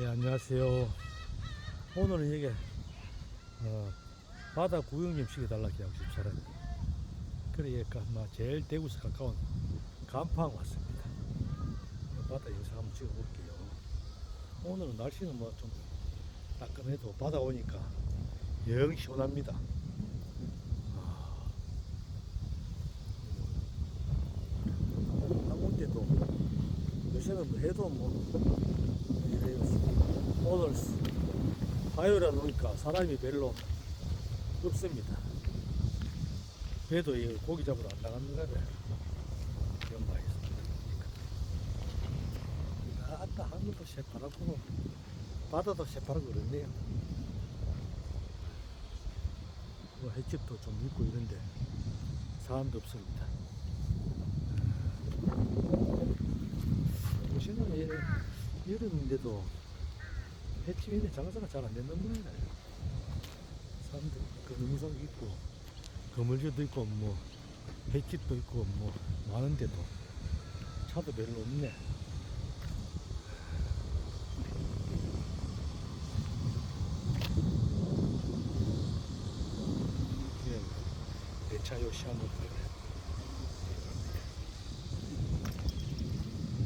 예, 안녕하세요. 오늘은 이게 어, 바다 구경 좀 시켜달라 하고 집사람이. 그러니까 막 제일 대구에서 가까운 간판 왔습니다. 바다 영상 한번 찍어볼게요. 오늘은 날씨는 뭐 좀 따끔해도 바다 오니까 영 시원합니다. 아, 한군데도 요새는 뭐 해도 뭐. 오늘 화요일에 노니까 사람이 별로 없습니다. 배도 이 고기 잡으러 안 나가는 거를 연마해서 아따 하늘도 새파랗고 바다도 새파랗고 그렇네요. 뭐 횟집도 좀 있고 이런데 사람도 없습니다. 요새는 예, 여름인데도 횟집인데 장사가 잘안 되는 거예요. 사람들 그 능성 있고 거물주도 있고 뭐 횟집도 있고 뭐 많은데도 차도 별로 없네. 예, 내차 요시 한번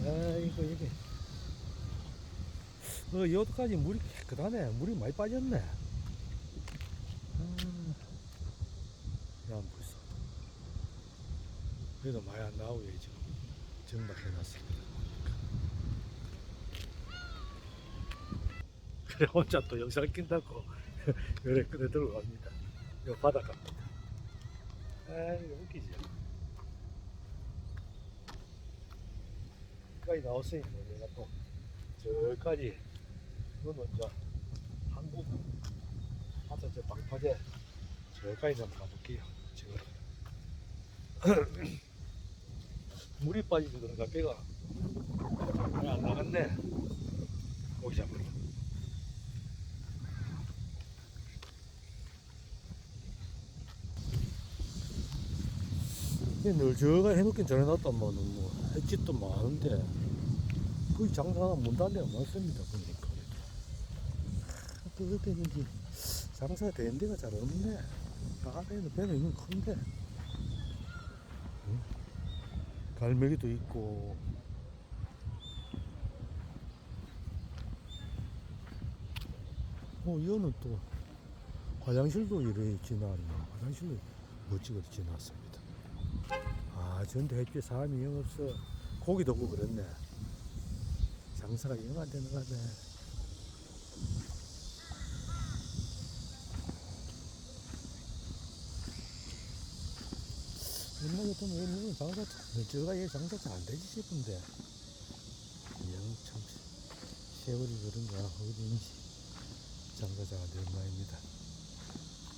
아이고 이게 어 여기까지 물이 깨끗하네. 물이 많이 빠졌네. 아, 야 벌써. 그래도 많이 안 나오게 지금 정박해놨습니다. 그래 혼자 또 영상 낀다고 요래 끈에 들고 갑니다. 요 바닷가 갑니다. 아이고 웃기지. 여기까지 나왔으니까 내가 또 저까지 이거는 이제 한국 하여튼 저 방파제 저까지 한번 가볼게요 지금. 물이 빠지서 그런가 배가 잘 안 나갔네. 고기 잡으러. 늘 저가 해놓긴 전해놨다면은 뭐 횟집도 많은데 거의 장사가 문 데가 많습니다 보니까 어디든지. 장사가 되는 데가 잘 없네. 바다에는 배는 있는 큰데. 응? 갈매기도 있고. 어 이거는 또 화장실도 이래 지나네. 화장실도 멋지게 지났습니다. 아 전대 햇빛 사람이 영 없어. 고기도 없고 그랬네. 장사가 영 안 되는 거네 옛날 같으면 얘는 장사 저가 얘 장사 잘 안 되지 싶은데. 영 참 세월이 그런가 어딘지 장사 잘안 되는 모양입니다.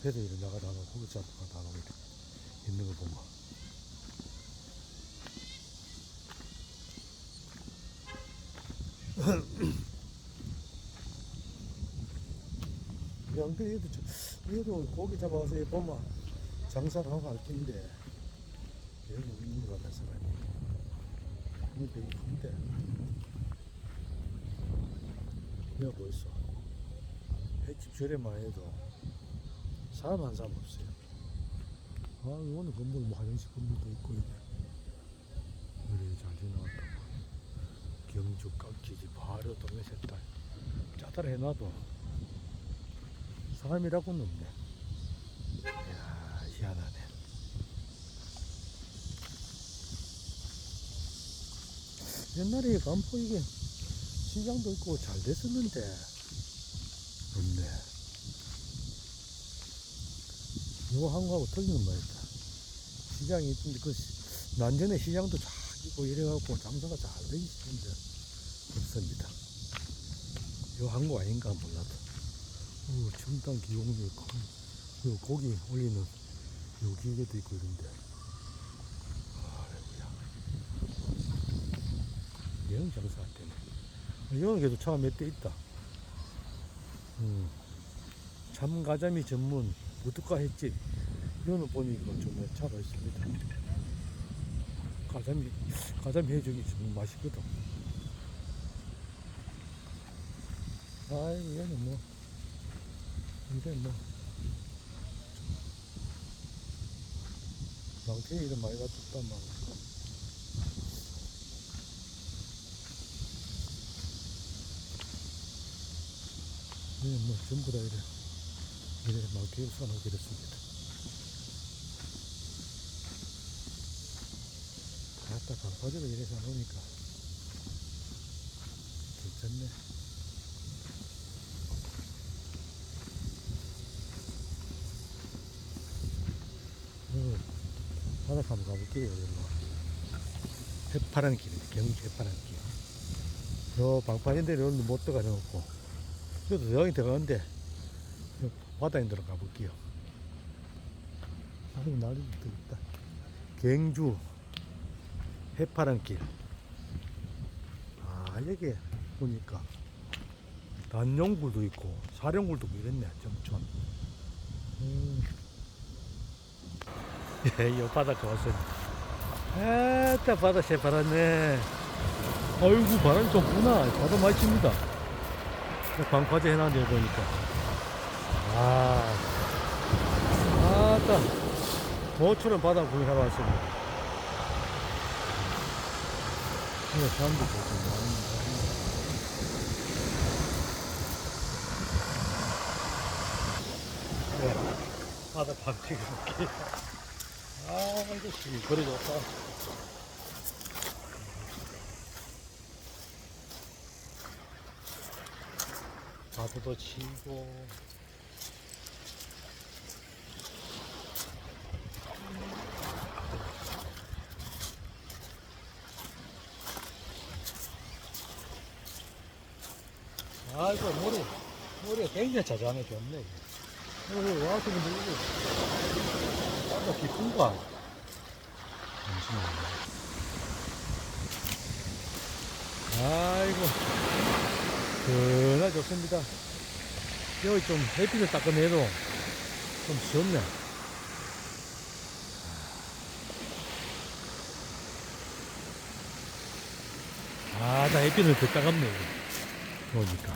배도 이리 나가다 놓고 고기 잡고 가다 놓고 있는 거 보면. 양들 얘도 저- 얘도 고기 잡아서 보면 장사를 하고 할 텐데 여기 있는 것 같아 사람이 이게 되게 큰데. 여기 보있어? 횟집 저렴만 해도 사람 한 사람 없어요. 아 오늘 건물 뭐 화장실 건물도 있고 이게 그래 잘 지나갔다 경주 깍지지 바로 동해set달 짜다라 해놔도 사람이라고는 없네. 이야 희한하네 옛날에 간포 이게 시장도 있고 잘 됐었는데. 없네. 이거 한거하고 틀리는 말이다. 시장이 있던데 그 시- 난전에 시장도 잘 있고 이래갖고 장사가 잘 되기 싶은데 없습니다. 이거 한거 아닌가 몰라도. 어, 청당 기용도 있고 그 고기 올리는 요 기계도 있고 이런데 아이고야 영 장사 안 되네 이거는 그래도 차가 몇 대 있다. 음. 참가자미 전문 무뚝가 횟집. 이거는 보니까 좀 차가 있습니다. 가자미 가자미 해주기 좀 맛있거든. 아이고, 얘는 뭐, 이래 뭐. 망태에 이래 많이 놔뒀단 말이야. 얘는 뭐, 전부 다 이래, 이래 망태에 써놓게 됐습니다. 아따, 강파제가 이래 서 놓으니까 괜찮네. 어, 바닷가 한번 가볼게요. 여기로. 해파란 길인데, 경주 해파란 길. 저 방파제인데 여기 못 들어가 놓고. 그래도 여기 들어가는데, 저 바다에 들어가 볼게요. 아이고, 날이 뜨겠다. 경주 해파란 길. 아, 여기 보니까 단용굴도 있고, 사령굴도 있고 이랬네, 점촌. 음. 예, 이 바닷가 왔습니다. 에따, 바다 새파랗네. 아이고, 바람이 좀 부나. 바다 칩니다. 방파제 해놨네, 보니까. 아, 아따. 모처럼 바다 구경하러 왔습니다. 이거 사람들 보고 많이 네, 바다 이렇게. 아, 이것이 그래 좋다. 파도도 치고. 아이고, 머리, 머리가 굉장히 자자하네, 좋네. 이거 와서 근데 이거, 아까 깊은가? 잠시만요. 아이고, 그나 좋습니다. 여기 좀 햇빛을 따끔해도 좀 시원네. 아, 나 햇빛을 더 따갑네. 보니까.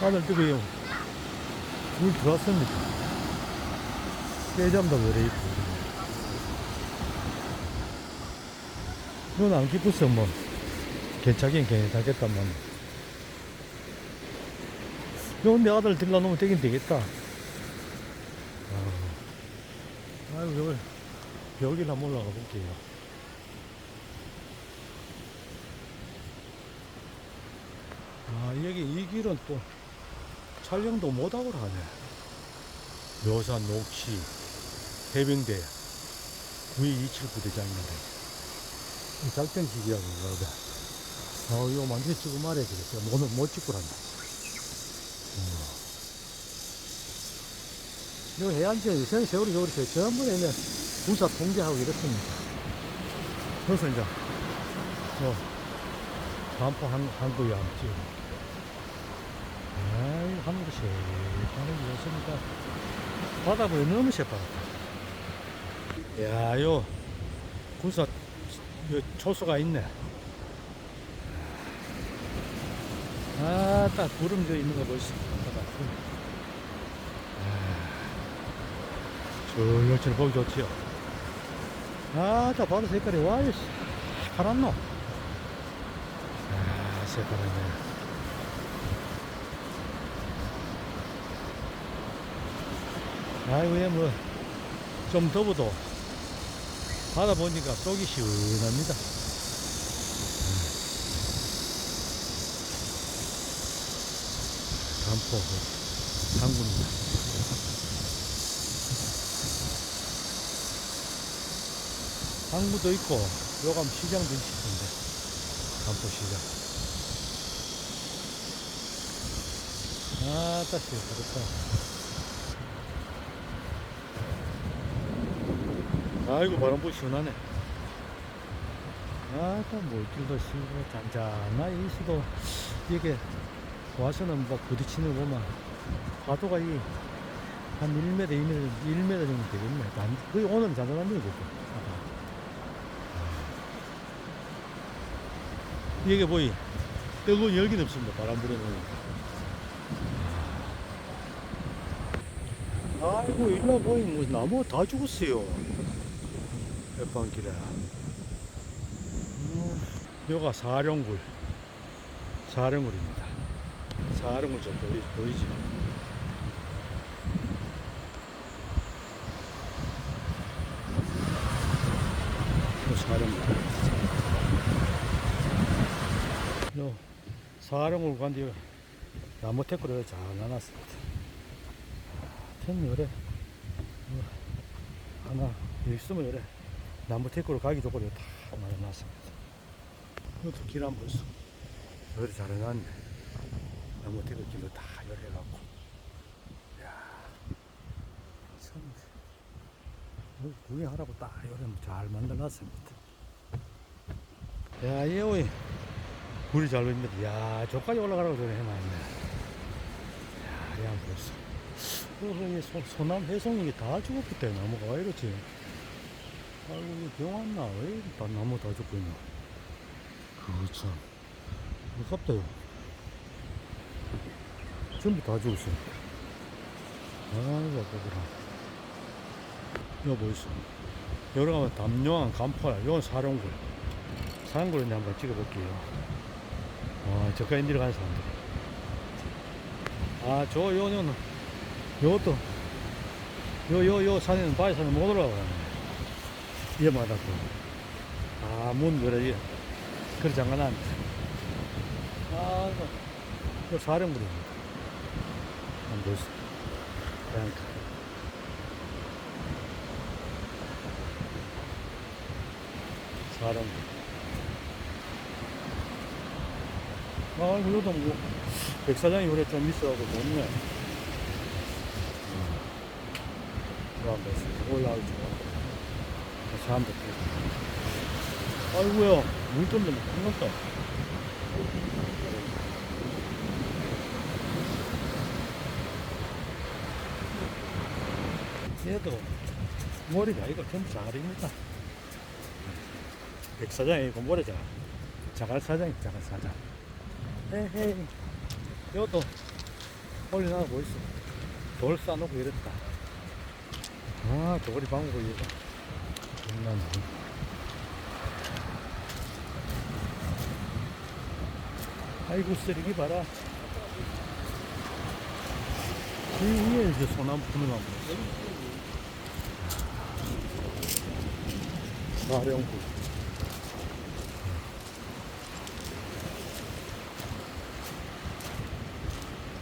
하늘 뜨고요. 물 들어왔습니다. 깨잠도 오래 있고. 눈 안 깊어서 뭐, 괜찮긴 괜찮겠다만. 요, 내 아들 들러 놓으면 되긴 되겠다. 아, 아이고, 여기, 여기를 한번 올라가 볼게요. 아, 여기 이 길은 또 촬영도 못하고 하네. 묘산 녹시 해병대 9227 부대장인데 작전식이라고 그러다. 아, 이거 완전히 찍고 말해야 되겠어. 오늘 못 찍고 한다. 이 해안지에 요새는 세월이 겨울이 전부 내면 군사 통제하고 이렇습니다. 그래서 이제, 뭐, 반포 한, 한국에 한번 찍어. 아이, 하늘이 새파는 게 좋습니다. 바다보다 너무 새파랗다. 야, 요, 군사, 요, 초소가 있네. 아, 딱 구름 져 있는 거 보시죠. 바다. 조용히 보기 좋지요. 아, 자, 바다 색깔이 와, 이씨. 파란 노. 아, 새파랗네. 아이고, 얘 뭐, 좀 더워도 바다 보니까 속이 시원합니다. 간포, 한군입니다. 항구도 있고, 요감 시장도 있던데. 간포 시장. 아, 따시, 그렇다. 아이고 바람불 시원하네 아또뭘 들도 시원해 잔잔하 이수도 이게 와서는 막 뭐 부딪히는 거만 파도가 이 한 1m, 2m, 1m 정도 되겠네. 난, 거의 오늘 잔잔한 일이겠죠. 아. 이게 보이. 뜨거운 열기 없습니다. 바람 불어는. 아이고, 일로 보이, 뭐, 나무 다 죽었어요. 옆방길에. 음, 여가 사령굴. 사령굴입니다. 사령굴 좀 보이, 보이지? 또 사령굴. 요 사령굴 간 뒤에 나무 태클을 잘 나눴습니다. 템이 그래. 하나, 있으면 그래. 나무 태클로 가기 좋고 다 나눠놨습니다. 이것도 길 한번 있어. 여기 잘 해놨네. 나무 태클 길로 다 열해갖고. 이야, 참. 여기 구경하라고 딱 이렇게 잘 만들어놨습니다. 야, 얘 오이. 불이 잘 보입니다. 야, 저까지 올라가라고 저래 해놨네. 야, 얘 한번 보소. 그래서 이 소, 소남 해송이 다 죽었기 때문에 나무가 왜 이렇지? 아이고, 이병 왔나? 왜 이렇게 다 나무 다 죽고 있나? 그거 참. 무섭다 요. 전부 다 죽었어. 아이고, 아까구나. 여기 뭐 있어? 여러 가면 담요한 간포라, 이건 사령굴. 사령굴 이제 한번 찍어볼게요. 와, 저까지 내려가는 사람들. 아, 저, 요, 요는, 요것도, 요, 요, 요 산에는, 바위 산에 못 올라가 또. 아, 문, 그래, 예. 그래, 잠깐만. 아, 이거, 요 사령굴입니다. 한번 보시죠. 그러니까. 사령굴. 아, 이거도 뭐, 백사장이 그래 좀 있어가지고 좋네. 그런데 올라오죠. 사람들. 아이고야, 물 때문에 큰났다. 얘도 머리가 이거 전부 자갈입니다. 백사장이고 머리자. 자갈 사장이 자갈 사장. 헤헤. 이것도 올려놔고 있어. 돌 싸놓고 이랬다. 아, 저거리 방법이 이거. 아니야. 아이고, 쓰레기 봐라. 이 위에 이제 소나무 푸는 나무. 사령부.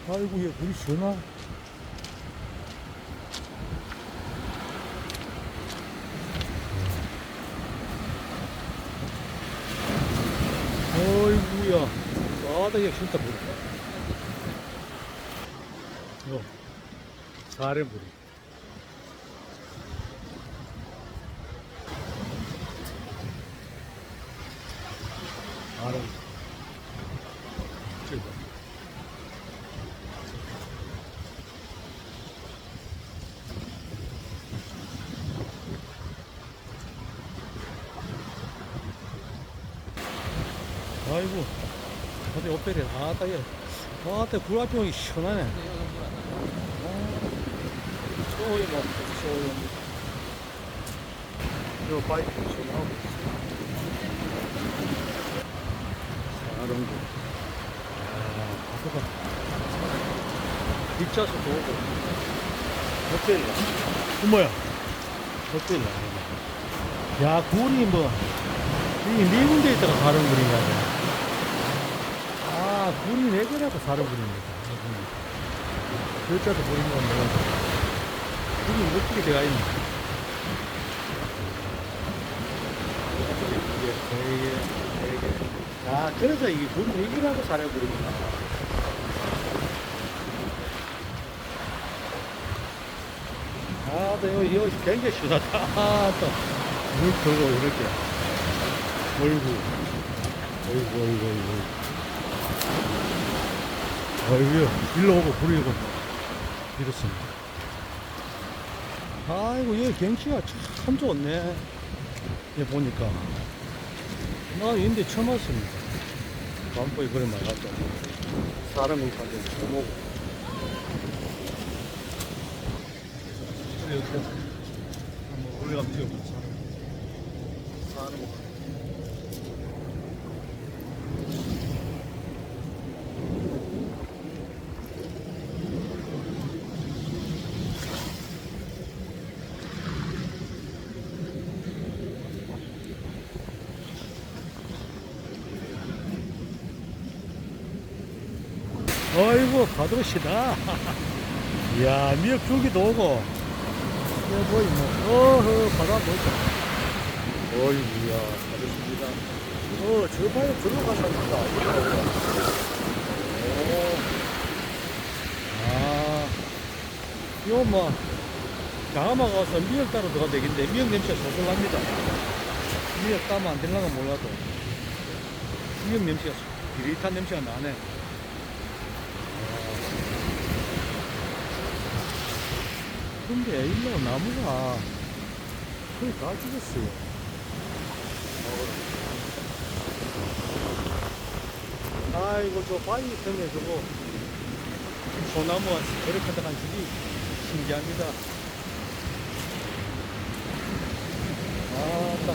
아이고, 얘 물이 시원하. 어이구야. 얘 진짜 물. 요, 사령부리. 사령부. 저기 봐. 아이고, 어디 옷베리, 아, 따게. 아, 따 굴앞병이 시원하네. 소염 없어, 소염. 저 바이크 시원하고 있어. 사령부. 아, 바보가. 뒷좌석도 오고. 호텔이야. 어머야. 호텔이야. 야, 굴이 뭐, 이 미군대에 있다가 사는 굴인가 아, 굴이 네 개라고 사는 굴입니다. 글자도 보이는 건 몰라도. 굴이 어떻게 되어 있나? 네 개, 네 개. 아, 그래서 이게 굴이 네 개라고 사는 굴입니다. 아, 또 여기, 여기 굉장히 시원하다. 아, 또. 물 들고 이렇게. 어이구. 어이구, 어이 구, 어이구. 어이구요. 일로 오고 부리고. 이렇습니다. 아이고, 여기 경치가 참 좋네. 여기 보니까. 나 인데 처음 왔습니다. 반포에 그래 말았죠. 사람은 가게 고모. 그래 이렇게 한번 올라가면 뛰어보자. 사람. 어이구 가도시다. 이야 미역 줄기도 오고. 이거 뭐이 뭐 어허 바다 보이다 어이구야 가도시입니다. 어저 방에 들어가셨다. 아 이거 뭐 강화마 가서 미역 따러 들어가 되겠는데 미역 냄새가 솔솔 납니다. 미역 따면 안 될라가 몰라도. 미역 냄새가 비릿한 냄새가 나네 근데 일로 나무가 거의 다 죽었어요. 아이고 저 바위 틈에 저거 소나무가 저렇게 들어간 줄이 신기합니다. 아따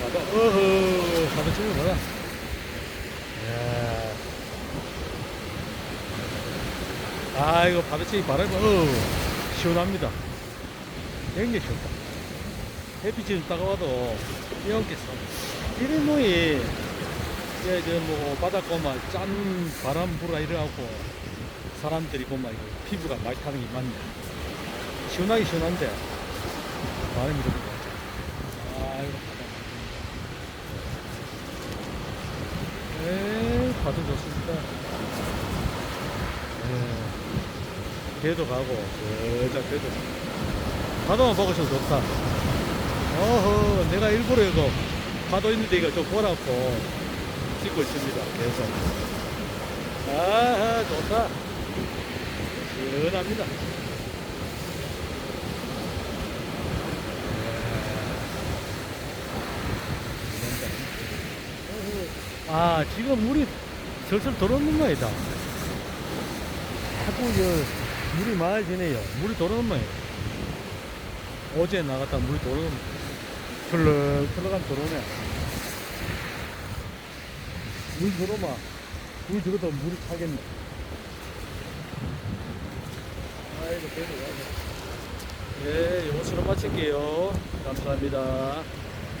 봐봐 어허 가다 찍어 봐라. 이야. 아 이거 바다치기 바람이 어 시원합니다. 굉장히 시원다. 햇빛이 좀 따가워도 이렇게 이런 뭐이 이제 뭐 바닷가 막짠 바람 불어 이래갖고 사람들이 보면 이거 피부가 타는 게 맞네. 시원하기 시원한데. 바람이 좀 아이고 바다. 에이 바다 좋습니다 예. 개도 가고, 저저 개도. 파도만 보고 있으면 좋다. 어허, 내가 일부러 이거 파도 있는데 이거 좀 보라고 찍고 있습니다. 계속. 아하, 좋다. 시원합니다. 아, 지금 물이 슬슬 들어오는 모양이다. 자꾸 저 물이 많아지네요. 물이 들어오는 모양이에요. 어제 나갔다 물이 들어오는 털럭 털럭한 들어오네. 물 들어오면 물 들어도 물이 차겠네. 아이고, 계속 가네. 예, 요것으로 마칠게요. 감사합니다.